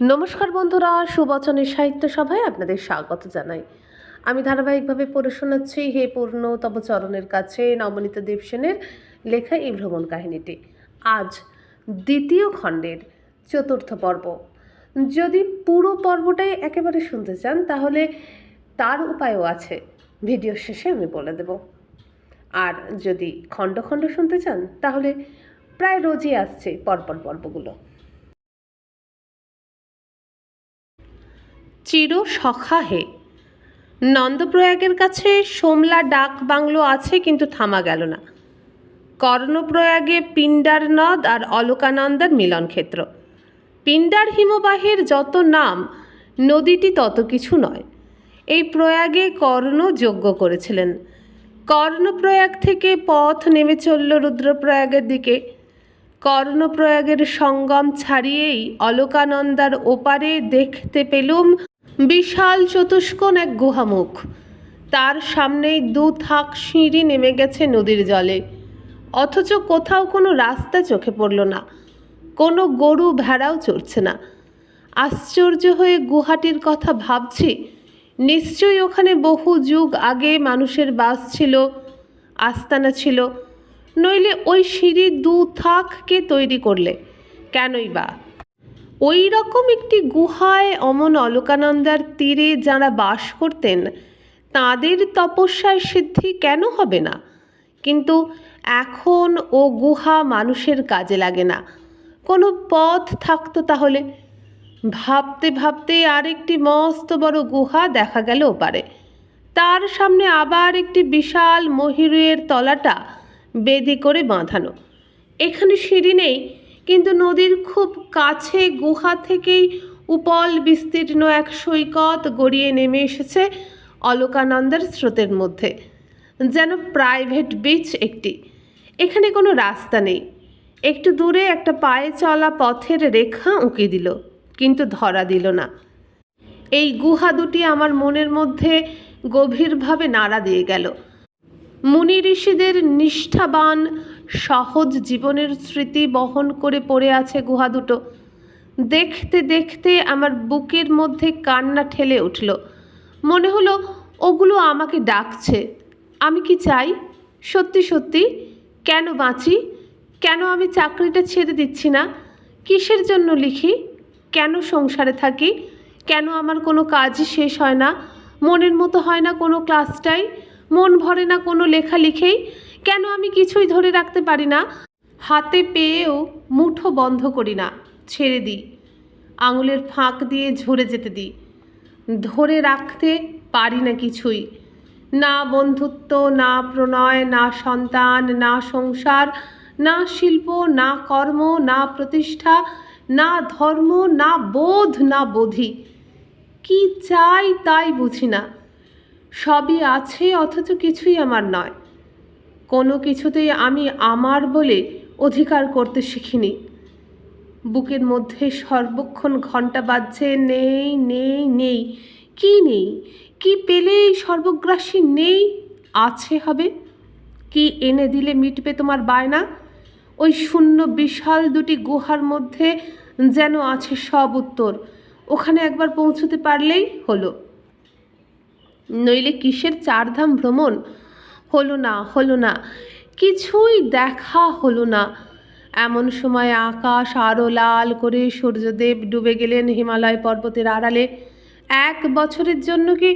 নমস্কার বন্ধুরা, সুবচনের সাহিত্য সভায় আপনাদের স্বাগত জানাই। আমি ধারাবাহিকভাবে পড়ে শোনাচ্ছি হে পূর্ণ তব চরণের কাছে নবনীতা দেবসেনের লেখা এই ভ্রমণ কাহিনীটি। আজ দ্বিতীয় খণ্ডের চতুর্থ পর্ব। যদি পুরো পর্বটাই একেবারে শুনতে চান, তাহলে তার উপায়ও আছে। ভিডিও শেষে আমি বলে দেব। আর যদি খণ্ড খণ্ড শুনতে চান, তাহলে প্রায় রোজই আসছে পরপর পর্বগুলো। চির সখা হে। নন্দপ্রয়াগের কাছে সোমলা ডাক বাংলো আছে কিন্তু থামা গেল না। কর্ণপ্রয়াগে পিণ্ডার নদ আর অলকানন্দার মিলনক্ষেত্র পিণ্ডার হিমবাহের যত নাম, নদীটি তত কিছু নয়। এই প্রয়াগে কর্ণ যজ্ঞ করেছিলেন। কর্ণপ্রয়াগ থেকে পথ নেমে চলল রুদ্রপ্রয়াগের দিকে। কর্ণপ্রয়াগের সঙ্গম ছাড়িয়েই অলকানন্দার ওপারে দেখতে পেলুম বিশাল চতুষ্কোণ এক গুহামুখ। তার সামনেই দু থাক সিঁড়ি নেমে গেছে নদীর জলে। অথচ কোথাও কোনো রাস্তা চোখে পড়ল না। কোনো গরু ভেড়াও চড়ছে না। আশ্চর্য হয়ে গুহাটির কথা ভাবছি, নিশ্চয়ই ওখানে বহু যুগ আগে মানুষের বাস ছিল, আস্তানা ছিল। নইলে ওই সিঁড়ি দু থাক কে তৈরি করলে? কেনই বা? ওই রকম একটি গুহায় অমন অলকানন্দার তীরে যারা বাস করতেন, তাদের তপস্যায় সিদ্ধি কেন হবে না? কিন্তু এখন ও গুহা মানুষের কাজে লাগে না। কোনো পথ থাকতো তাহলে? ভাবতে ভাবতে আরেকটি মস্ত বড় গুহা দেখা গেল ওপারে তার সামনে আবার একটি বিশাল মহিরুয়ের তলাটা বেদি করে বাঁধানো। এখানে সিঁড়ি নেই কিন্তু নদীর খুব কাছে গুহা থেকেই উপল বিস্তীর্ণ এক সৈকত গড়িয়ে নেমে এসেছে অলকানন্দার স্রোতের মধ্যে, যেন প্রাইভেট বিচ একটি। এখানে কোনো রাস্তা নেই। একটু দূরে একটা পায়ে চলা পথের রেখা উঁকি দিল, কিন্তু ধরা দিল না। এই গুহা দুটি আমার মনের মধ্যে গভীরভাবে নাড়া দিয়ে গেল। মুনি ঋষিদের নিষ্ঠাবান সহজ জীবনের স্মৃতি বহন করে পড়ে আছে গুহা দুটো। দেখতে দেখতে আমার বুকের মধ্যে কান্না ঠেলে উঠল। মনে হলো, ওগুলো আমাকে ডাকছে। আমি কি চাই? সত্যি সত্যি? কেন বাঁচি? কেন আমি চাকরিটা ছেড়ে দিচ্ছি না? কিসের জন্য লিখি? কেন সংসারে থাকি? কেন আমার কোনো কাজই শেষ হয় না? মনের মতো হয় না কোনো ক্লাসটাই? মন ভরে না কোনো লেখা লিখেই, কেন আমি কিছুই ধরে রাখতে পারি না? হাতে পেয়েও মুঠো বন্ধ করি না, ছেড়ে দিই। আঙুলের ফাঁক দিয়ে ঝরে যেতে দিই। ধরে রাখতে পারি না কিছুই। না বন্ধুত্ব, না প্রণয়, না সন্তান, না সংসার, না শিল্প, না কর্ম, না প্রতিষ্ঠা, না ধর্ম, না বোধ, না বোধি। কি চাই তাই বুঝি না। সবই আছে, অথচ কিছুই আমার নয়। কোনো কিছুতেই আমি আমার বলে অধিকার করতে শিখিনি। বুকের মধ্যে সর্বক্ষণ ঘণ্টা বাজছে, নেই নেই নেই। কি নেই? কি পেলেই সর্বগ্রাসী নেই? আছে হবে? কি এনে দিলে মিটবে তোমার বায়না? ওই শূন্য বিশাল দুটি গুহার মধ্যে যেন আছে সব উত্তর। ওখানে একবার পৌঁছতে পারলেই হলো। নইলে কিসের চারধাম ভ্রমণ? হলো না হলো না, কিছুই দেখা হলো না। এমন সময় আকাশ আরও লাল করে সূর্যদেব ডুবে গেলেন হিমালয় পর্বতের আড়ালে। এক বছরের জন্য কি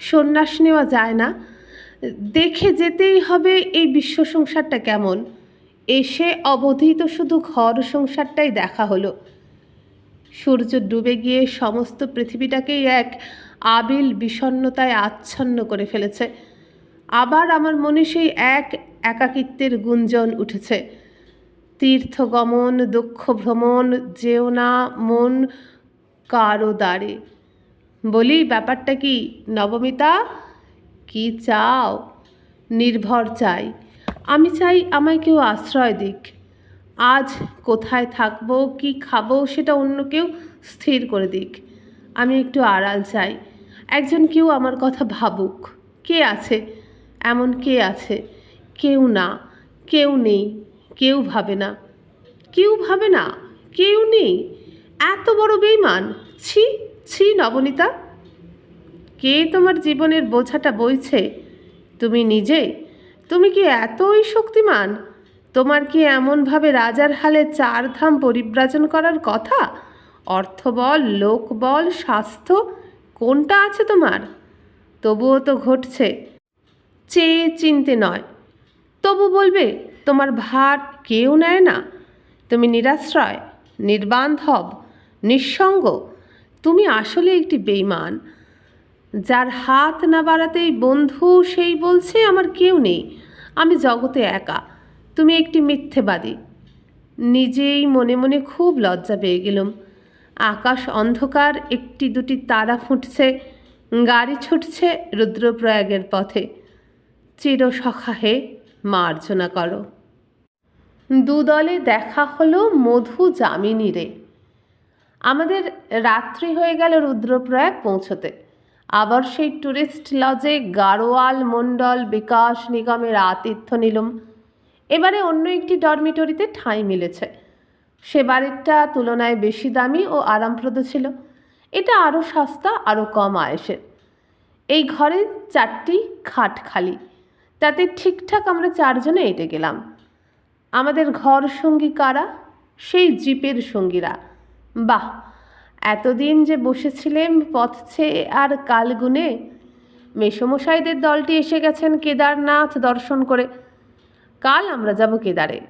সন্ন্যাস নেওয়া যায় না? দেখে যেতেই হবে এই বিশ্ব সংসারটা কেমন। এসে অবধি তো শুধু ঘর সংসারটাই দেখা হলো। সূর্য ডুবে গিয়ে সমস্ত পৃথিবীটাকেই এক আবিল বিষণ্ণতায় আচ্ছন্ন করে ফেলেছে। আবার আমার মনে সেই এক একাকিত্বের গুঞ্জন উঠেছে। তীর্থগমন দুঃখ ভ্রমণ যেও না মন কারও দ্বারে। বলি, ব্যাপারটা কি নবমিতা? কি চাও? নির্ভর চাই। আমি চাই আমায় কেউ আশ্রয় দিক। আজ কোথায় থাকব, কি খাব, সেটা অন্য কেউ স্থির করে দিক। আমি একটু আড়াল চাই। একজন কেউ আমার কথা ভাবুক। কে আছে? এমন কে আছে? কেউ না। কেউ নেই। কেউ ভাবে না। কেউ ভাবে না। কেউ নেই। এত বড় বেইমান ছি ছি নবনীতা। কে তোমার জীবনের বোঝাটা বইছে? তুমি নিজে? তুমি কি এতই শক্তিমান? তোমার কি এমনভাবে রাজার হালে চার ধাম পরিব্রাজন করার কথা? অর্থবল, লোকবল, স্বাস্থ্য কোনটা আছে তোমার? তবুও তো ঘটছে। চেয়ে চিনতে নয়। তবু বলবে, তোমার ভার কেউ নেয় না। তুমি নিরাশ্রয়, নির্বান্ধব, নিঃসঙ্গ। তুমি আসলে একটি বেইমান যার হাত না বাড়াতেই বন্ধু সেই বলছে, আমার কেউ নেই। আমি জগতে একা। তুমি একটি মিথ্যেবাদী। নিজেই মনে মনে খুব লজ্জা পেয়ে গেলাম। আকাশ অন্ধকার, একটি দুটি তারা ফুটছে, গাড়ি ছুটছে রুদ্রপ্রয়াগের পথে। চিরসখা হে মার্জনা করো। দুদলে দেখা হলো মধু যামিনীরে আমাদের রাত্রি হয়ে গেল রুদ্রপ্রয়াগ পৌঁছতে। আবার সেই ট্যুরিস্ট লজে গাড়োয়াল মণ্ডল বিকাশ নিগমের আতিথ্য নিলাম। এবারে অন্য একটি ডরমিটরিতে ঠাঁই মিলেছে। সেবারেরটা তুলনায় বেশি দামি ও আরামপ্রদ ছিল। এটা আরও সস্তা আরও কম আয়েসের। এই ঘরে চারটি খাট খালি। তাতে ঠিকঠাক আমরা চারজনে এঁটে গেলাম। আমাদের ঘর সঙ্গী কারা? সেই জিপের সঙ্গীরা। বাহ, এতদিন যে বসেছিলেন পথ ছেয়ে আর কালগুনে মেসমশাইদের দলটি এসে গেছেন কেদারনাথ দর্শন করে। কাল আমরা যাব কেদারে।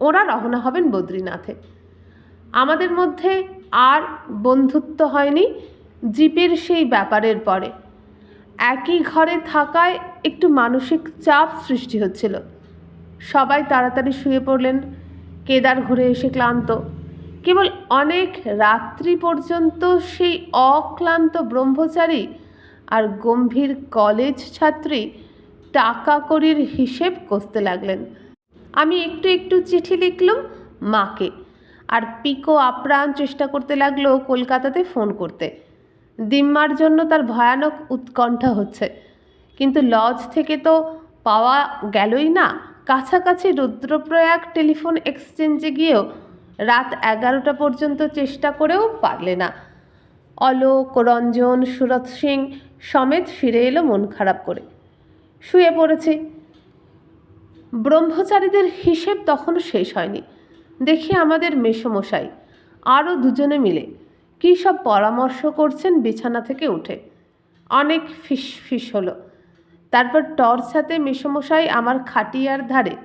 ওরা রওনা হবেন বদ্রীনাথে। আমাদের মধ্যে আর বন্ধুত্ব হয়নি জিপের সেই ব্যাপারের পরে। একই ঘরে থাকায় একটু মানসিক চাপ সৃষ্টি হচ্ছিল। সবাই তাড়াতাড়ি শুয়ে পড়লেন। কেদার ঘুরে এসে ক্লান্ত। কেবল অনেক রাত্রি পর্যন্ত সেই অক্লান্ত ব্রহ্মচারী আর গম্ভীর কলেজ ছাত্রী টাকা কড়ির হিসেব কষতে লাগলেন। আমি একটু একটু চিঠি লিখলাম মাকে। আর পিকো আপ্রাণ চেষ্টা করতে লাগল কলকাতাতে ফোন করতে। দিম্মার জন্য তার ভয়ানক উৎকণ্ঠা হচ্ছে। কিন্তু লজ থেকে তো পাওয়া গেলই না। কাছাকাছি রুদ্রপ্রয়াগ টেলিফোন এক্সচেঞ্জে গিয়েও রাত এগারোটা পর্যন্ত চেষ্টা করেও পারলে না। অলোক, রঞ্জন, সুরত সিং সমেত ফিরে এলো মন খারাপ করে। শুয়ে পড়েছে। ব্রহ্মচারীদের হিসেব তখনও শেষ হয়নি। দেখি আমাদের মেসমশাই, আরও দুজনে মিলে কী সব পরামর্শ করছেন বিছানা থেকে উঠে। অনেক ফিস ফিস হলো। তারপর টর্চ হাতে মেসমশাই আমার খাটিয়ার ধারে।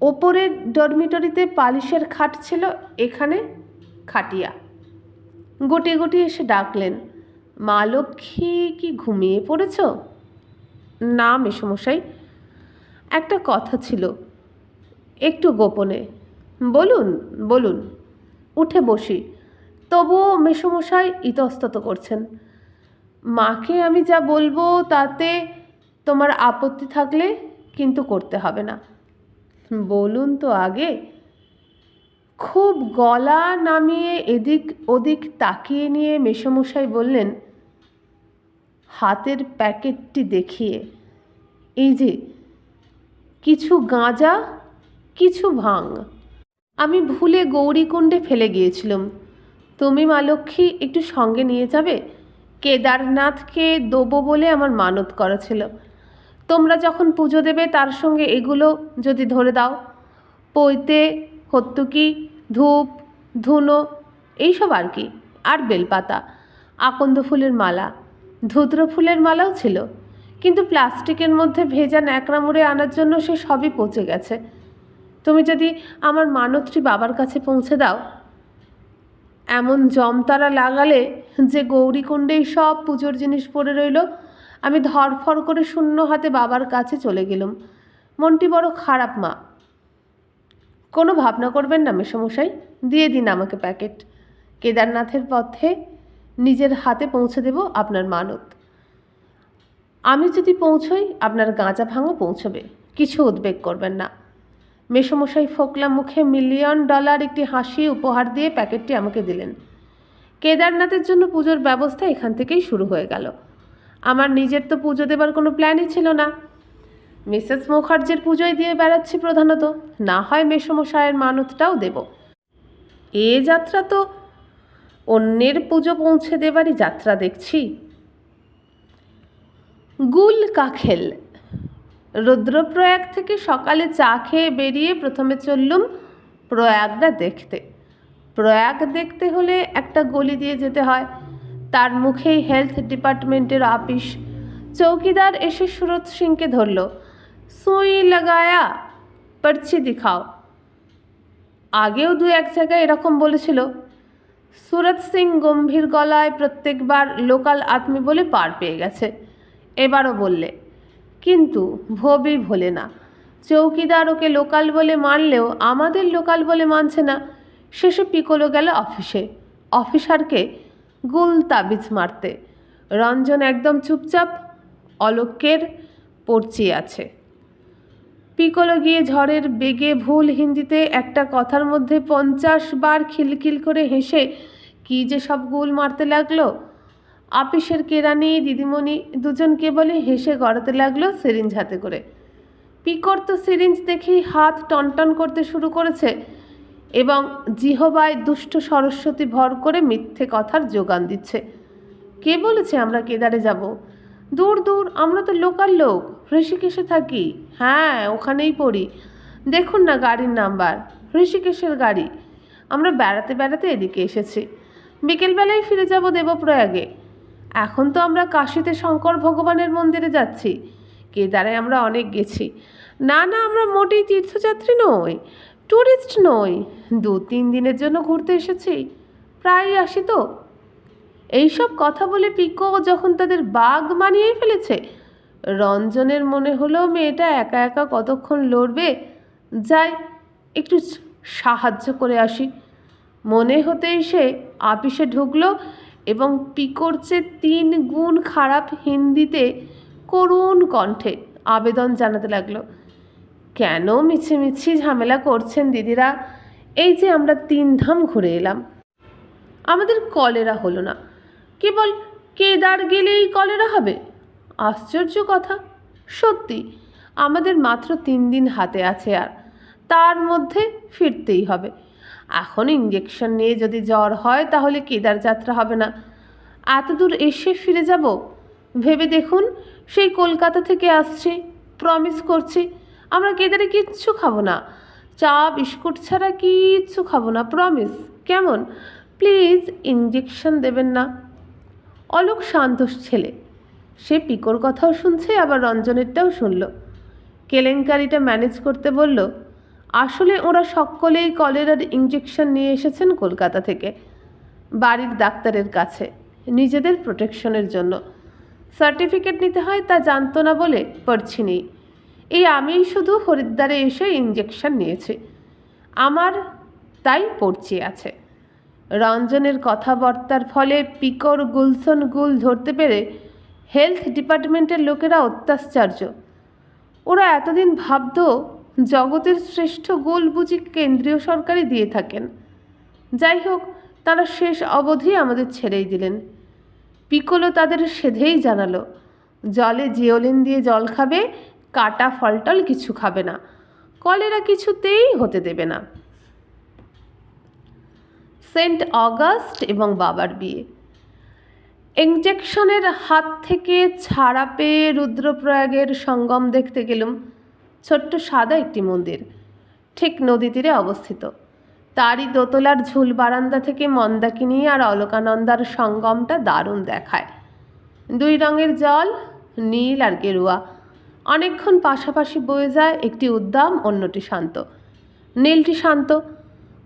ওপরের ডরমিটরিতে পালিশের খাট ছিল, এখানে খাটিয়া। গোটে গোটে এসে ডাকলেন, মা লক্ষ্মী, কি ঘুমিয়ে পড়েছ? না মেসমশাই একটা কথা ছিল। একটু গোপনে। বলুন বলুন। উঠে বসি। তবুও মেসমশাই ইতস্তত করছেন। মাকে আমি যা বলব তাতে তোমার আপত্তি থাকলে কিন্তু করতে হবে না। বলুন তো আগে। খুব গলা নামিয়ে এদিক ওদিক তাকিয়ে নিয়ে মেসমশাই বললেন, হাতের প্যাকেটটি দেখিয়ে। এই যে কিছু গাঁজা, কিছু ভাঙ আমি ভুলে গৌরীকুণ্ডে ফেলে গিয়েছিলাম। তুমি মা লক্ষ্মী একটু সঙ্গে নিয়ে যাবে? কেদারনাথকে দেবো বলে আমার মানত করা ছিল। তোমরা যখন পুজো দেবে, তার সঙ্গে এগুলো যদি ধরে দাও। পৈতে, হত্তুকি, ধূপ, ধুনো, এইসব আর কি। আর বেলপাতা, আকন্দ ফুলের মালা ধুত্র ফুলের মালাও ছিল। কিন্তু প্লাস্টিকের মধ্যে ভেজা ন্যাকড়া মুড়ে আনার জন্য সে সবই পচে গেছে। তুমি যদি আমার মানতটি বাবার কাছে পৌঁছে দাও। এমন জমতারা লাগালে যে গৌরীকুণ্ডেই সব পুজোর জিনিস পড়ে রইল, আমি ধরফর করে শূন্য হাতে বাবার কাছে চলে গেলাম। মনটি বড় খারাপ, মা। কোনো ভাবনা করবেন না, মেসমশাই। দিয়ে দিন আমাকে প্যাকেট। কেদারনাথের পথে নিজের হাতে পৌঁছে দেব আপনার মানত। আমি যদি পৌঁছই, আপনার গাঁজা ভাঙও পৌঁছবে। কিছু উদ্বেগ করবেন না। মেসমশাই ফোকলা মুখে মিলিয়ন ডলার একটি হাসি উপহার দিয়ে প্যাকেটটি আমাকে দিলেন। কেদারনাথের জন্য পুজোর ব্যবস্থা এখান থেকেই শুরু হয়ে গেল। আমার নিজের তো পুজো দেবার কোনো প্ল্যানই ছিল না। মিসেস মুখার্জির পুজোয় দিয়ে বেড়াচ্ছি প্রধানত। না হয় মেসমশায়ের মানতটাও দেব। এ যাত্রা তো অন্যের পুজো পৌঁছে দেবারই যাত্রা দেখছি। গুল কাখেল রুদ্রপ্রয়াগ থেকে সকালে চা খেয়ে বেরিয়ে প্রথমে চললুম প্রয়াগটা দেখতে। প্রয়াগ দেখতে হলে একটা গলি দিয়ে যেতে হয়। তার মুখেই হেলথ ডিপার্টমেন্টের অফিস চৌকিদার এসে সুরত সিংকে ধরল, সুই লাগায়া পর্চি দিখাও। আগেও দু এক জায়গায় এরকম বলেছিল। সুরত সিং গম্ভীর গলায় প্রত্যেকবার লোকাল আদমি বলে পার পেয়ে গেছে। এবারও বললে, কিন্তু ভবি ভোলে না। চৌকিদার ওকে লোকাল বলে মানলেও আমাদের লোকাল বলে মানছে না। শেষে পিকলো গেল অফিসে। অফিসারকে গুল তাবিজ মারতে। রঞ্জন একদম চুপচাপ অলোকের পড়চি আছে। পিকলো গিয়ে ঝড়ের বেগে ভুল হিন্দিতে একটা কথার মধ্যে পঞ্চাশ বার খিলখিল করে হেসে, কী যে সব গুল মারতে লাগল? আপিসের কেরানি দিদিমণি দুজনকে বলে হেসে গড়াতে লাগল সিরিঞ্জ হাতে করে। পিকর তো সিরিঞ্জ দেখেই হাত টনটন করতে শুরু করেছে এবং জিহবায় দুষ্ট সরস্বতী ভর করে মিথ্যে কথার যোগান দিচ্ছে। কে বলেছে আমরা কেদারে যাব? দূর দূর, আমরা তো লোকাল লোক, ঋষিকেশে থাকি। হ্যাঁ ওখানেই পড়ি। দেখুন না গাড়ির নাম্বার, ঋষিকেশের গাড়ি। আমরা বেড়াতে বেড়াতে এদিকে এসেছি। বিকেলবেলায় ফিরে যাব দেবপ্রয়াগে। এখন তো আমরা কাশিতে শঙ্কর ভগবানের মন্দিরে যাচ্ছি। কেদারে আমরা অনেক গেছি। না না, আমরা মোটেই তীর্থযাত্রী নই ট্যুরিস্ট নই। দু, তিন দিনের জন্য ঘুরতে এসেছি, প্রায়ই আসি তো। এইসব কথা বলে পিকো যখন তাদের বাঘ মানিয়ে ফেলেছে, রঞ্জনের মনে হলো মেয়েটা একা একা কতক্ষণ লড়বে, যাই একটু সাহায্য করে আসি। মনে হতেই সে আপিসে ঢুকলো এবং পিকোর চেয়ে তিন গুণ খারাপ হিন্দিতে করুণ কণ্ঠে। আবেদন জানাতে লাগল। কেন মিছিমিছি ঝামেলা করছেন দিদিরা? এই যে আমরা তিন ধাম ঘুরে এলাম। আমাদের কলেরা হলো না। কেবল কেদার গেলেই কলেরা হবে? আশ্চর্য কথা। সত্যি, আমাদের মাত্র তিন দিন হাতে আছে আর, তার মধ্যে ফিরতেই হবে। এখন ইঞ্জেকশন নিয়ে যদি জ্বর হয়, তাহলে কেদার যাত্রা হবে না। এত দূর এসে ফিরে যাব? ভেবে দেখুন, সেই কলকাতা থেকে আসছি প্রমিস করছি, আমরা কেদারে কিচ্ছু খাব না। চা, বিস্কুট ছাড়া কিচ্ছু খাব না প্রমিস কেমন? প্লিজ ইঞ্জেকশন দেবেন না। অলোক শান্তোষ ছেলে। সে পিকোর কথাও শুনছে, আবার রঞ্জনেরটাও শুনল। কেলেঙ্কারিটা ম্যানেজ করতে বলল আসলে ওরা সকলেই কলেরার ইঞ্জেকশন নিয়ে এসেছেন কলকাতা থেকে, বাড়ির ডাক্তারের কাছে, নিজেদের প্রোটেকশনের জন্য। সার্টিফিকেট নিতে হয় তা জানতো না বলে পড়ছি নেই এই আমিই শুধু হরিদ্বারে এসে ইঞ্জেকশন নিয়েছি। আমার তাই পড়ছি আছে। রঞ্জনের কথাবার্তার ফলে পিকর গুলসন গুল ধরতে পেরে হেলথ ডিপার্টমেন্টের লোকেরা অত্যাশ্চর্য। ওরা এতদিন ভাবত জগতের শ্রেষ্ঠ গোল বুঝি কেন্দ্রীয় সরকারই দিয়ে থাকেন। যাই হোক, তারা শেষ অবধি আমাদের ছেড়েই দিলেন। পিকলো তাদের সেধেই জানালো, জলে জিওলিন দিয়ে জল খাবে, কাটা ফলটল কিছু খাবে না, কলেরা কিছুতেই হতে দেবে না। সেন্ট অগাস্ট এবং বাবার বিয়ে। ইঞ্জেকশনের হাত থেকে ছাড়া পেয়ে রুদ্রপ্রয়াগের সঙ্গম দেখতে গেলুম। ছোট্ট সাদা একটি মন্দির, ঠিক নদী তীরে অবস্থিত। তারই দোতলার ঝুল বারান্দা থেকে মন্দাকিনী আর অলকানন্দার সঙ্গমটা দারুণ দেখায়। দুই রঙের জল, নীল আর গেরুয়া। অনেকক্ষণ পাশাপাশি বয়ে যায় একটি উদ্দাম, অন্যটি শান্ত। নীলটি শান্ত,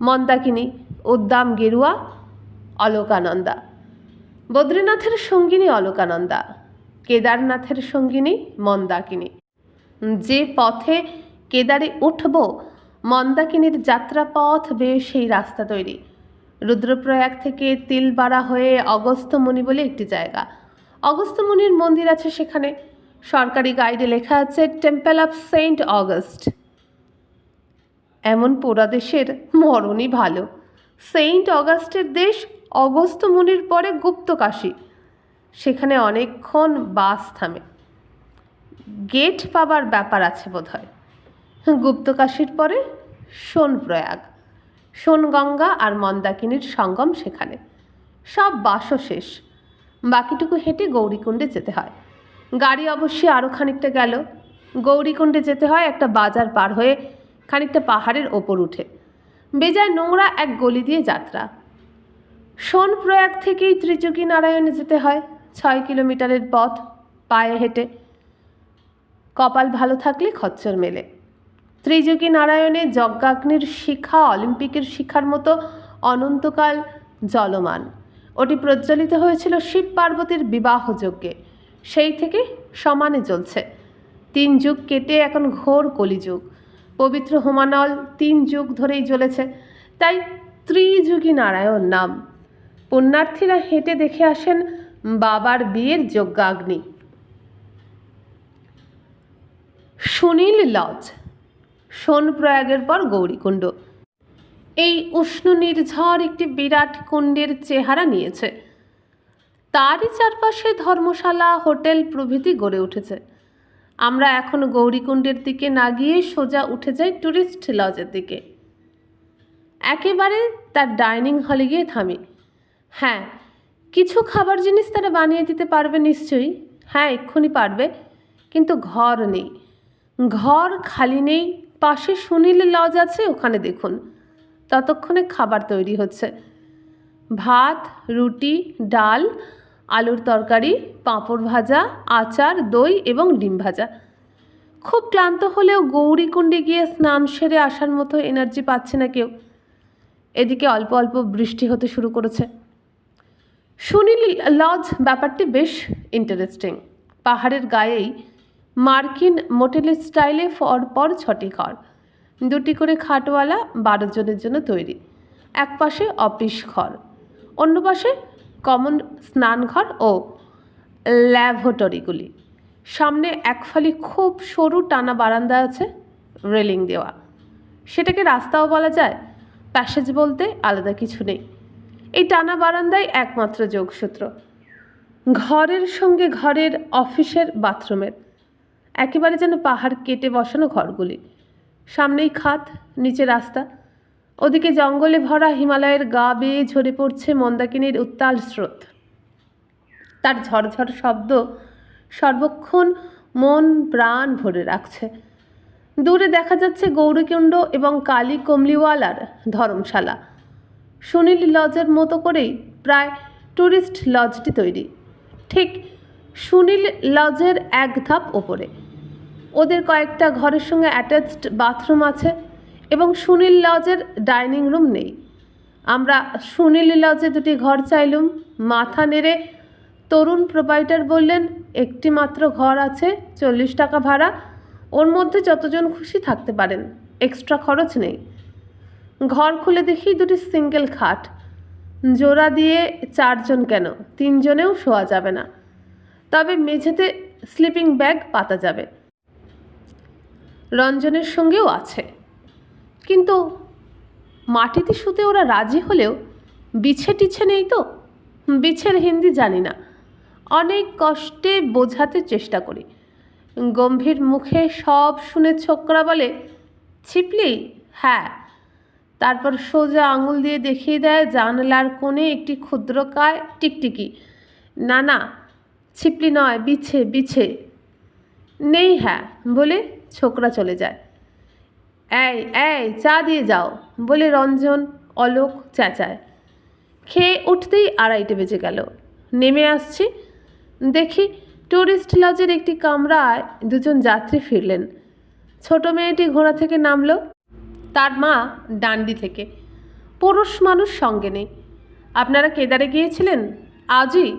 মন্দাকিনী, উদ্দাম, গেরুয়া, অলোকানন্দা। বদ্রীনাথের সঙ্গিনী অলোকানন্দা, কেদারনাথের সঙ্গিনী, মন্দাকিনী। যে পথে কেদারে উঠব, মন্দাকিনীর যাত্রাপথ বেয়ে সেই রাস্তা তৈরি। রুদ্রপ্রয়াগ থেকে তিলবাড়া হয়ে অগস্ত্যমণি বলে একটি জায়গা। অগস্ত্যমণির মন্দির আছে সেখানে। সরকারি গাইডে লেখা আছে, টেম্পল অফ সেন্ট অগস্ট। এমন পোড়া দেশের মরণই ভালো। সেন্ট অগাস্টের দেশ অগস্ত্য মুনির পরে গুপ্তকাশী। সেখানে অনেকক্ষণ বাস থামে। গেট পাবার ব্যাপার আছে বোধ হয় গুপ্তকাশীর পরে সোনপ্রয়াগ, সোনগঙ্গা আর মন্দাকিনীর সঙ্গম সেখানে। সব বাসও শেষ। বাকিটুকু হেঁটে গৌরীকুণ্ডে যেতে হয়। গাড়ি অবশ্যই আরও খানিকটা গেল। গৌরীকুণ্ডে যেতে হয় একটা বাজার পার হয়ে খানিকটা পাহাড়ের ওপর উঠে। বেজায় নোংরা এক গলি দিয়ে যাত্রা। সোনপ্রয়াগ থেকেই ত্রিচুকি নারায়ণে যেতে হয়। ছয় কিলোমিটারের পথ, পায়ে হেঁটে। কপাল ভালো থাকলে খচ্চর মেলে। ত্রিযুগী নারায়ণে যজ্ঞাগ্নির শিখা, অলিম্পিকের শিখার মতো অনন্তকাল জলমান। ওটি প্রজ্বলিত হয়েছিল শিব পার্বতীর বিবাহ যজ্ঞে। সেই থেকে সমানে চলছে। তিন যুগ কেটে এখন ঘোর কলিযুগ। পবিত্র হোমানল তিন যুগ ধরেই চলেছে তাই ত্রিযুগী নারায়ণ নাম। পুণ্যার্থীরা হেঁটে দেখে আসেন বাবার বিয়ের যজ্ঞাগ্নি। সুনীল লজ, সোনপ্রয়াগের পর গৌরীকুণ্ড। এই উষ্ণ নির্ঝর একটি বিরাট কুণ্ডের চেহারা নিয়েছে। তারই চারপাশে ধর্মশালা, হোটেল প্রভৃতি গড়ে উঠেছে। আমরা এখন গৌরীকুণ্ডের দিকে না গিয়ে সোজা উঠে যাই ট্যুরিস্ট লজের দিকে। একেবারে তার ডাইনিং হলে গিয়ে থামি। হ্যাঁ কিছু খাবার জিনিস তারা বানিয়ে দিতে পারবে নিশ্চয়ই। হ্যাঁ এক্ষুনি পারবে, কিন্তু ঘর নেই। ঘর খালি নেই, পাশে সুনীল লজ আছে, ওখানে দেখুন। ততক্ষণে খাবার তৈরি হচ্ছে। ভাত, রুটি, ডাল, আলুর তরকারি, পাঁপড় ভাজা, আচার, দই এবং ডিম ভাজা। খুব ক্লান্ত হলেও গৌরীকুণ্ডে গিয়ে স্নান সেরে আসার মতো এনার্জি পাচ্ছে না কেউ। এদিকে অল্প অল্প বৃষ্টি হতে শুরু করেছে। সুনীল লজ ব্যাপারটি বেশ ইন্টারেস্টিং পাহাড়ের গায়েই মার্কিন মোটেলের স্টাইলে পর পর ছটি ঘর। দুটি করে খাটওয়ালা, বারো জনের জন্য তৈরি। এক পাশে অফিস ঘর। অন্য পাশে কমন স্নানঘর ও ল্যাভোটরিগুলি সামনে এক ফালি খুব সরু টানা বারান্দা আছে, রেলিং দেওয়া। সেটাকে রাস্তাও বলা যায়, প্যাসেজ বলতে আলাদা কিছু নেই। এই টানা বারান্দাই একমাত্র যোগসূত্র। ঘরের সঙ্গে ঘরের অফিসের বাথরুমের। একেবারে যেন পাহাড় কেটে বসানো ঘরগুলি। সামনেই খাত, নিচে রাস্তা। ওদিকে জঙ্গলে ভরা হিমালয়ের গা বেয়ে ঝরে পড়ছে মন্দাকিনীর উত্তাল স্রোত। তার ঝরঝর শব্দ সর্বক্ষণ মন প্রাণ ভরে রাখছে। দূরে দেখা যাচ্ছে গৌরীকুণ্ড এবং কালী কমলিওয়ালার ধর্মশালা। সুনীল লজের মতো করেই প্রায় ট্যুরিস্ট লজটি তৈরি। ঠিক সুনীল লজের এক ধাপ ওপরে। ওদের কয়েকটা ঘরের সঙ্গে অ্যাটাচড বাথরুম আছে এবং সুনীল লজের ডাইনিং রুম নেই। আমরা সুনীল লজে দুটি ঘর চাইলুম। মাথা নেড়ে তরুণ প্রোপাইটার বললেন, একটি মাত্র ঘর আছে, চল্লিশ টাকা ভাড়া। ওর মধ্যে যতজন খুশি থাকতে পারেন এক্সট্রা খরচ নেই। ঘর খুলে দেখি দুটি সিঙ্গেল খাট। জোড়া দিয়ে চারজন কেন? তিনজনেও শোয়া যাবে না। তবে মেঝেতে স্লিপিং ব্যাগ পাতা যাবে। রঞ্জনের সঙ্গেও আছে। কিন্তু মাটিতে শুতে ওরা রাজি হলেও বিছে টিছে নেই তো? বিছের হিন্দি জানি না। অনেক কষ্টে বোঝাতে চেষ্টা করি। গম্ভীর মুখে সব শুনে ছোকরা বলে, ছিপলি? হ্যাঁ। তারপর সোজা আঙুল দিয়ে দেখিয়ে দেয়, জানলার কোণে একটি ক্ষুদ্রকায় টিকটিকি। না না, ছিপলি নয়, বিছে বিছে। নেই হ্যাঁ বলে ছোকরা চলে যায়। এই এই, চা দিয়ে যাও বলে রঞ্জন অলোক চেঁচায়। খেয়ে উঠতেই আড়াইটে বেজে গেল। নেমে আসছি। দেখি ট্যুরিস্ট লজের একটি কামরায় দুজন যাত্রী ফিরলেন। ছোট মেয়েটি ঘোড়া থেকে নামলো। তার মা ডান্ডি থেকে। পুরুষ মানুষ সঙ্গে নেই। আপনারা কেদারে গিয়েছিলেন? আজই?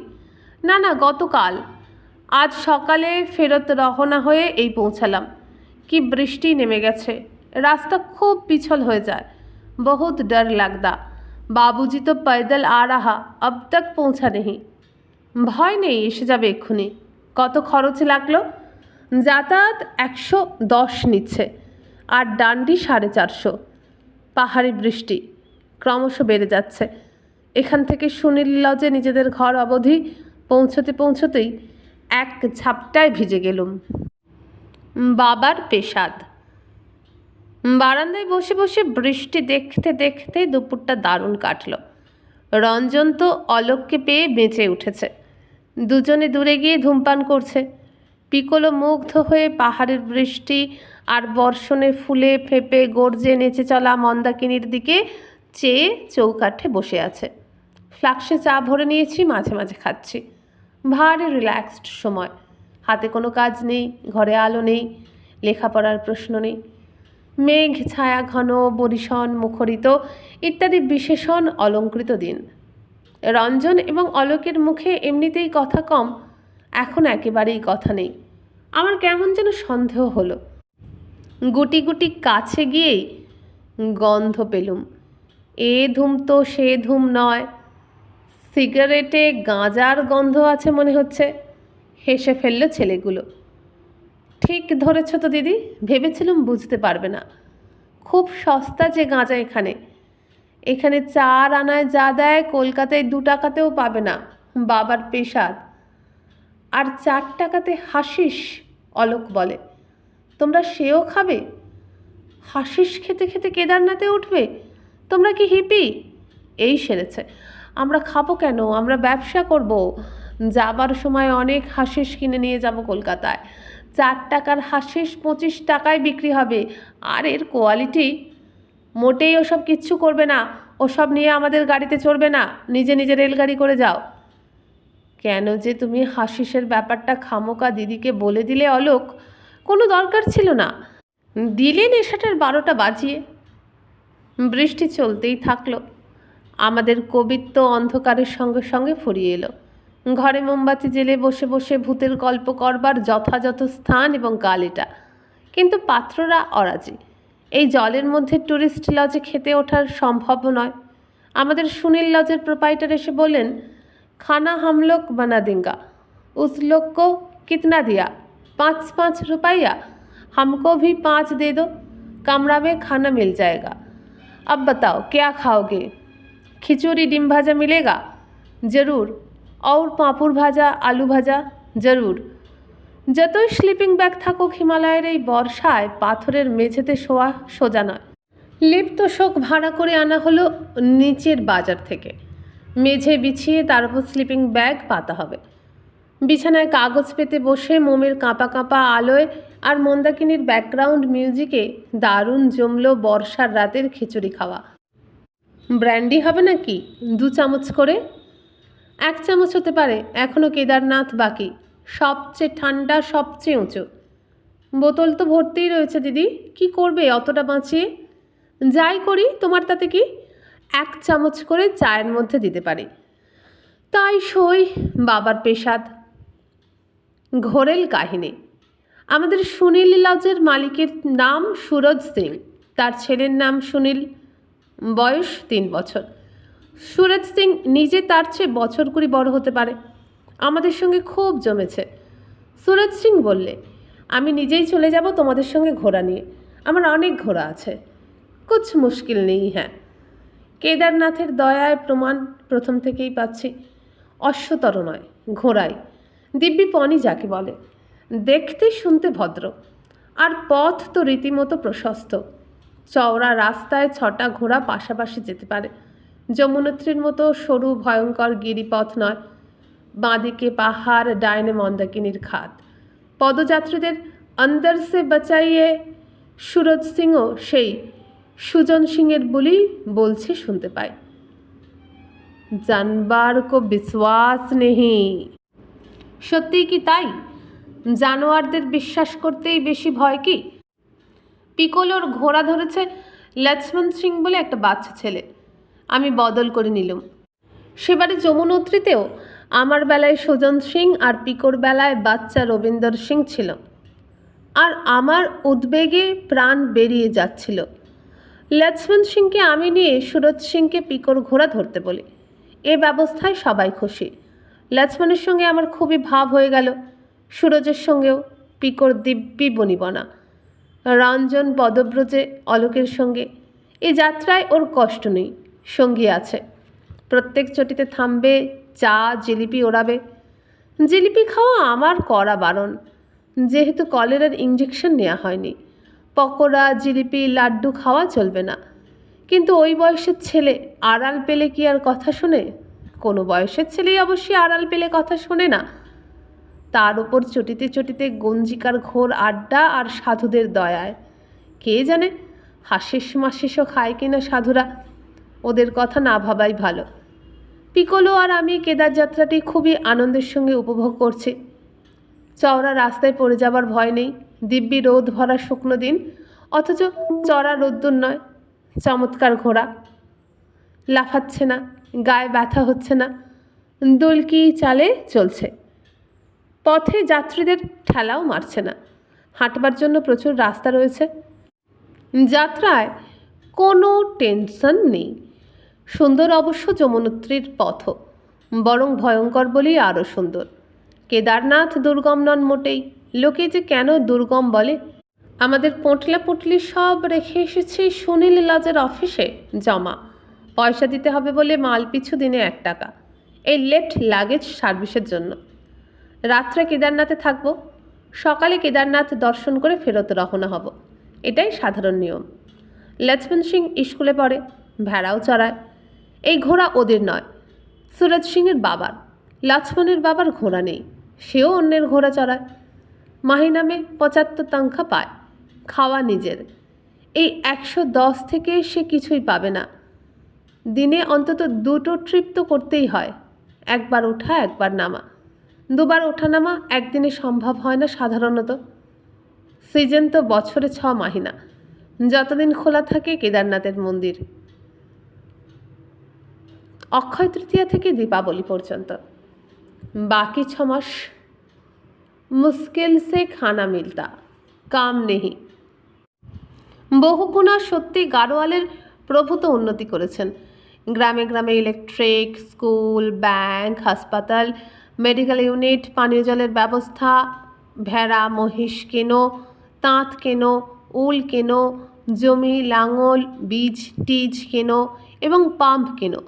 না না, গতকাল। আজ সকালে ফেরত রওনা হয়ে এই পৌঁছালাম কি বৃষ্টি নেমে গেছে রাস্তা খুব পিছল হয়ে যায় বহুত ডর লাগদা বাবুজি তো पैदल आ रहा अब तक পৌঁছা নেই ভয় নেই এসে যাবে এক্ষুনি কত খরচ লাগলো যাতায়াত একশো দশ নিচ্ছে আর ডান্ডি সাড়ে চারশো পাহাড়ি বৃষ্টি ক্রমশ বেড়ে যাচ্ছে এখান থেকে সুনীল লজে নিজেদের ঘর অবধি পৌঁছতে পৌঁছতেই এক ঝাপটায় ভিজে গেলুম। বাবার পেশাদ বারান্দায় বসে বসে বৃষ্টি দেখতে দেখতে দুপুরটা দারুণ কাটল। রঞ্জন তো অলোককে পেয়ে বেঁচে উঠেছে। দুজনে দূরে গিয়ে ধূমপান করছে। পিকলো মুগ্ধ হয়ে পাহাড়ের বৃষ্টি আর বর্ষণে ফুলে ফেপে গর্জে নেচে চলা মন্দাকিনীর দিকে চেয়ে চৌকাঠে বসে আছে। ফ্লাক্সে চা ভরে নিয়েছি, মাঝে মাঝে খাচ্ছি। ভারী রিল্যাক্সড সময়। হাতে কোনো কাজ নেই, ঘরে আলো নেই, লেখাপড়ার প্রশ্ন নেই। মেঘ, ছায়া, ঘন বরিশন মুখরিত ইত্যাদি বিশেষণ অলঙ্কৃত দিন। রঞ্জন এবং অলোকের মুখে এমনিতেই কথা কম, এখন একেবারেই কথা নেই। আমার কেমন যেন সন্দেহ হলো। গুটি গুটি কাছে গিয়েই গন্ধ পেলুম। এ ধূম তো সে ধূম নয় সিগারেটে গাঁজার গন্ধ আছে মনে হচ্ছে। হেসে ফেলল ছেলেগুলো। ঠিক ধরেছ তো দিদি, ভেবেছিলাম বুঝতে পারবে না। খুব সস্তা যে গাঁজা এখানে। এখানে চার আনায় যা দেয় কলকাতায় দু টাকাতেও পাবে না, বাবার পেশাদ। আর চার টাকাতে হাসিস, অলোক বলে। তোমরা সেও খাবে? হাসিস খেতে খেতে কেদারনাথে উঠবে? তোমরা কি হিপি এই সেরেছে। আমরা খাব কেন? আমরা ব্যবসা করব। যাবার সময় অনেক হাসিস কিনে নিয়ে যাব কলকাতায়। চার টাকার হাসিস পঁচিশ টাকায় বিক্রি হবে। আর এর কোয়ালিটি? মোটেই ওসব কিচ্ছু করবে না। ওসব নিয়ে আমাদের গাড়িতে চড়বে না। নিজে নিজে রেলগাড়ি করে যাও। কেন যে তুমি হাসিসের ব্যাপারটা খামোকা দিদিকে বলে দিলে অলোক, কোনো দরকার ছিল না। দিলে নেশাটার বারোটা বাজিয়ে। বৃষ্টি চলতেই থাকল। আমাদের কবিত্ব অন্ধকারের সঙ্গে সঙ্গে ফুরিয়ে এলো ঘরে মোমবাতি জেলে বসে বসে ভূতের গল্প করবার যথাযথ স্থান এবং কাল এটা কিন্তু পাত্ররা অরাজি এই জলের মধ্যে ট্যুরিস্ট লজে খেতে ওঠার সম্ভব নয় আমাদের সুনীল লজের প্রোপাইটার এসে বললেন খানা हम लोग बना देंगे उस लोग को कितना दिया पाँच पाँच रुपया हमको भी पाँच दे दो कमरा में खाना मिल जाएगा अब बताओ क्या खाओगे खिचड़ी डिम भाजा मिलेगा ज़रूर और পাঁপড় ভাজা আলু ভাজা জরুর যতই স্লিপিং ব্যাগ থাকুক হিমালয়ের এই বর্ষায় পাথরের মেঝেতে শোয়া সোজা নয় লিপ্ত শোক ভাড়া করে আনা হলো নিচের বাজার থেকে মেঝে বিছিয়ে তার উপর স্লিপিং ব্যাগ পাতা হবে বিছানায় কাগজ পেতে বসে মোমের কাঁপা কাঁপা আলোয় আর মন্দাকিনীর ব্যাকগ্রাউন্ড মিউজিকে দারুণ জমলো বর্ষার রাতের খিচুড়ি খাওয়া ব্র্যান্ডি হবে নাকি? দু চামচ করে? এক চামচ হতে পারে এখনও কেদারনাথ বাকি। সবচেয়ে ঠান্ডা, সবচেয়ে উঁচু। বোতল তো ভর্তিই রয়েছে, দিদি। কি করবে অতটা বাঁচিয়ে? যাই করি, তোমার তাতে কি? এক চামচ করে চায়ের মধ্যে দিতে পারি। তাই সই, বাবার পেশাদ। ঘোরেল কাহিনী। আমাদের সুনীল লজের মালিকের নাম সুরজ সিং। তার ছেলের নাম সুনীল। বয়স তিন বছর। সুরজ সিং নিজে তার চেয়ে বছর কুড়ি বড় হতে পারে। আমাদের সঙ্গে খুব জমেছে। সুরজ সিং বললে, আমি নিজেই চলে যাব তোমাদের সঙ্গে ঘোড়া নিয়ে। আমার অনেক ঘোড়া আছে। কুছ মুশকিল নেই হ্যাঁ। কেদারনাথের দয়ায় প্রমাণ প্রথম থেকেই পাচ্ছি। অশ্বতর নয়, ঘোড়াই। দিব্যি পনি যাকে বলে। দেখতে শুনতে ভদ্র। আর পথ তো রীতিমতো প্রশস্ত। চওড়া রাস্তায় ছটা ঘোড়া পাশাপাশি যেতে পারে। যমুনত্রীর মতো সরু, ভয়ঙ্কর গিরিপথ নয়। বাঁদিকে পাহাড়, ডাইনে মন্দাকিনীর খাত পদযাত্রীদের অন্দর সে বাঁচাইয়ে সুরজ সিংও সেই সুজন সিংয়ের বলি বলছে শুনতে পাই জানবার কো বিশ্বাস নেহি। সত্যিই কি তাই? জানোয়ারদের বিশ্বাস করতেই বেশি ভয় কি? পিকোলোর ঘোড়া ধরেছে লক্ষ্মণ সিং বলে একটা বাচ্চা ছেলে। আমি বদল করে নিলাম। সেবারে যমুনত্রীতেও আমার বেলায় সুজন সিং আর পিকোর বেলায় বাচ্চা রবীন্দর সিং ছিল। আর আমার উদ্বেগে প্রাণ বেরিয়ে যাচ্ছিল। লক্ষ্মণ সিংকে আমি নিয়ে সুরজ সিংকে পিকোর ঘোড়া ধরতে বলি। এ ব্যবস্থায় সবাই খুশি। লক্ষ্মণের সঙ্গে আমার খুবই ভাব হয়ে গেল। সুরজের সঙ্গেও পিকোর দিব্যি বনিবনা। রঞ্জন পদব্রজে অলোকের সঙ্গে। এই যাত্রায় ওর কষ্ট নেই, সঙ্গী আছে। প্রত্যেক চটিতে থামবে, চা, জিলিপি ওড়াবে। জিলিপি খাওয়া আমার করা বারণ। যেহেতু কলেরার ইঞ্জেকশন নেওয়া হয়নি, পকোড়া, জিলিপি, লাড্ডু খাওয়া চলবে না। কিন্তু ওই বয়সের ছেলে আড়াল পেলে কি আর কথা শোনে? কোনো বয়সের ছেলেই অবশ্যই আড়াল পেলে কথা শোনে না। তার ওপর চটিতে চটিতে গঞ্জিকার ঘোর আড্ডা আর সাধুদের দয়ায়। কে জানে, হাসিস মাসিসও খায় কিনা সাধুরা? ওদের কথা না ভাবাই ভালো। পিকলো আর আমি কেদার যাত্রাটি খুবই আনন্দের সঙ্গে উপভোগ করছি। চওড়া রাস্তায় পড়ে যাবার ভয় নেই। দিব্যি রোদ ভরা শুকনো দিন, অথচ চড়া রোদ্দুর নয়, চমৎকার ঘোড়া। লাফাচ্ছে না, গায়ে ব্যথা হচ্ছে না, দোলকি চালে চলছে। পথে যাত্রীদের ঠেলাও মারছে না। হাঁটবার জন্য প্রচুর রাস্তা রয়েছে। যাত্রায় কোনো টেনশন নেই। সুন্দর অবশ্য যমুনোত্রীর পথ। বরং ভয়ঙ্কর বলেই আরও সুন্দর। কেদারনাথ দুর্গম নন মোটেই। লোকে যে কেন দুর্গম বলে? আমাদের পোঁটলা পুটলি সব রেখে এসেছি সুনীল লজের অফিসে জমা। পয়সা দিতে হবে বলে মাল পিছু দিনে এক টাকা। এই লেফট লাগেজ সার্ভিসের জন্য। রাত্রে কেদারনাথে থাকব। সকালে কেদারনাথ দর্শন করে ফেরত রওনা হব। এটাই সাধারণ নিয়ম। লক্ষ্মণ সিং স্কুলে পড়ে, ভেড়াও চড়ায়। এই ঘোড়া ওদের নয়, সুরজ সিংয়ের বাবার। লক্ষ্মণের বাবার ঘোড়া নেই, সেও অন্যের ঘোড়া চড়ায়। মাহি নামে পঁচাত্তর তাঙ্খা পায়, খাওয়া নিজের। এই একশো দশ থেকে সে কিছুই পাবে না। দিনে অন্তত দুটো ট্রিপ তো করতেই হয়, একবার ওঠা, একবার নামা। দুবার ওঠানামা একদিনে সম্ভব হয় না সাধারণত। সিজন তো বছরে ছ মাহিনা। যতদিন খোলা থাকে কেদারনাথের মন্দির। অক্ষয় তৃতীয়া থেকে দীপাবলি পর্যন্ত। বাকি ছ মাস মুশকিল সে খানা মিলতা, কাম নেহি। বহুগুণা সত্যি গাড়োয়ালের প্রভূত উন্নতি করেছেন। গ্রামে গ্রামে ইলেকট্রিক স্কুল ব্যাংক হাসপাতাল মেডিকেল ইউনিট, পানীয় জলের ব্যবস্থা, ভেড়া, মহিষ কেনো, তাঁত কেনো, উল কেনো, জমি, লাঙল, বীজ, টিজ কেনো এবং পাম্প কেনো।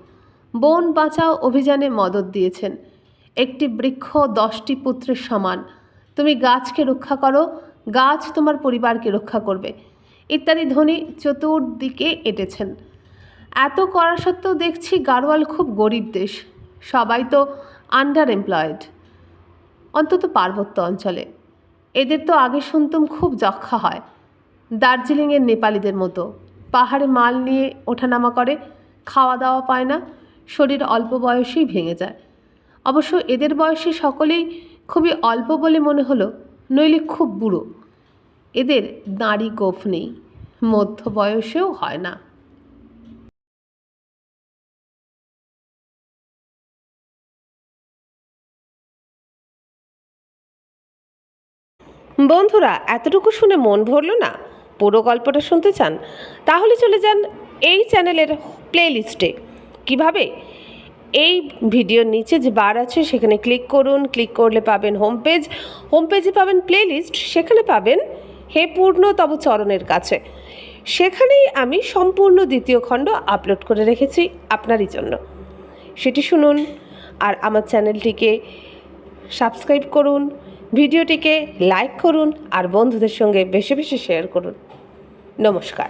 বন বাঁচাও অভিযানে মদত দিয়েছেন। একটি বৃক্ষ দশটি পুত্রের সমান। তুমি গাছকে রক্ষা করো, গাছ তোমার পরিবারকে রক্ষা করবে। ইত্যাদি ধ্বনি চতুর্দিকে এঁটেছেন। এত করা সত্ত্বেও দেখছি গাড়োয়াল খুব গরিব দেশ। সবাই তো আন্ডার এমপ্লয়েড অন্তত পার্বত্য অঞ্চলে। এদের তো আগে শুনতুম খুব যক্ষা হয়। দার্জিলিংয়ের নেপালিদের মতো। পাহাড়ে মাল নিয়ে ওঠানামা করে খাওয়া দাওয়া পায় না, শরীর অল্প বয়সেই ভেঙে যায়। অবশ্য এদের বয়সে সকলেই খুবই অল্প বলে মনে হলো, নইলে খুব বুড়ো। এদের দাঁড়ি গোফ নেই মধ্য বয়সেও হয় না। বন্ধুরা, এতটুকু শুনে মন ভরল না? পুরো গল্পটা শুনতে চান? তাহলে চলে যান এই চ্যানেলের প্লে লিস্টে কীভাবে? এই ভিডিওর নিচে যে বার আছে, সেখানে ক্লিক করুন ক্লিক করলে পাবেন হোম পেজ হোম পেজে পাবেন প্লে লিস্ট সেখানে পাবেন হে পূর্ণ তব চরণের কাছে। সেখানেই আমি সম্পূর্ণ দ্বিতীয় খণ্ড আপলোড করে রেখেছি আপনারই জন্য। সেটি শুনুন আর আমার চ্যানেলটিকে সাবস্ক্রাইব করুন। ভিডিওটিকে লাইক করুন আর বন্ধুদের সঙ্গে বেশি বেশি শেয়ার করুন। নমস্কার।